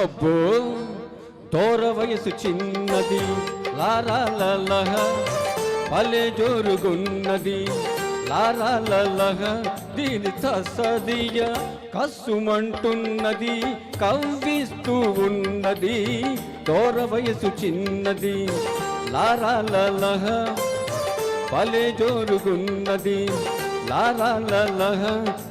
అబ్బో దూర వయసు చిన్నది లారాలలహ పల్లె జోరుగున్నది. లారాలలహ దీని తసదియ కస్సుమంటున్నది కవ్విస్తూ ఉన్నది దూర వయసు చిన్నది. లారాలలహ పలే జోరుగున్నది. లారాలలహ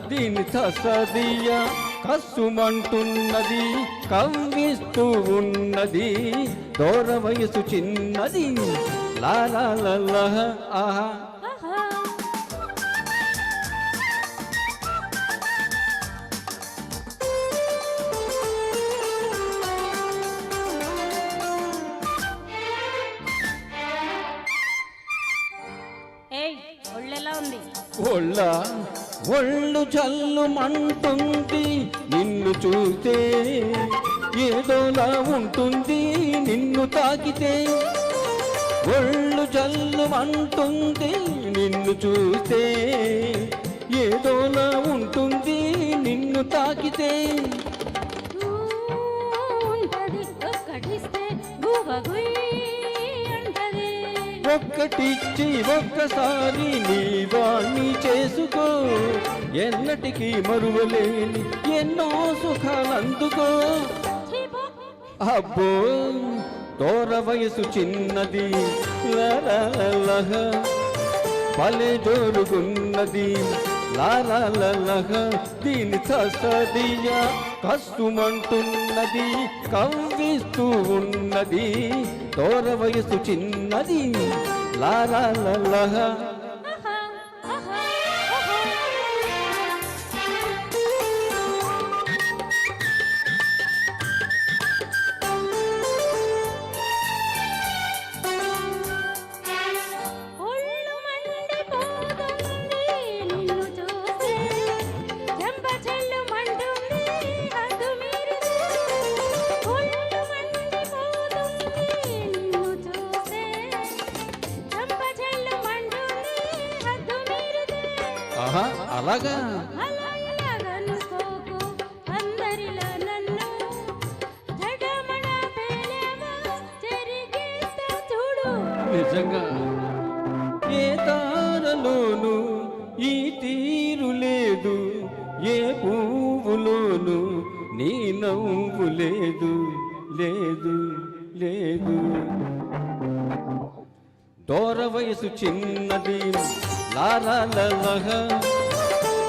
దీని తసదియ కసుమంటున్నది కవ్విస్తూ ఉన్నది దూర వయసు చిన్నది. లారాలలహ ఆహా. ఒళ్ళ ఒళ్ళు జల్లు మంటుంది నిన్ను చూస్తే ఏదోలా ఉంటుంది నిన్ను తాకితే. ఒళ్ళు జల్లు మంటుంది నిన్ను చూస్తే ఏదోలా ఉంటుంది నిన్ను తాకితే. ఒక్కటిచ్చి ఒక్కసారి నీ వాణ్ణి చేసుకో. ఎన్నటికీ మరువలేని ఎన్నో సుఖాలందుకో. అబ్బో తోర వయసు చిన్నది. లలలలహ భలే జోరుగున్నది. లాలలలహ దీని ససదియా కస్తుమంటున్నది కవ్విస్తూ ఉన్నది దూర వయసు చిన్నది. లాలలలహ జరిగేస్తా అలాగా. నిజంగా. ఏ తారలోను ఈ తీరు లేదు ఏ పువ్వులోను నీ నవ్వు లేదు లేదు లేదు. డోర వయసు చిన్నది లాలలహ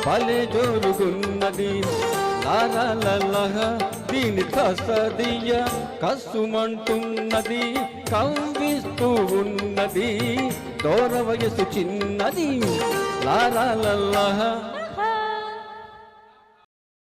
భలే జోరుగున్నది లాలలహ దీని తసదియ కసుమంటున్నది కవ్విస్తూ ఉన్నది. డోర వయసు చిన్నది లాలలహ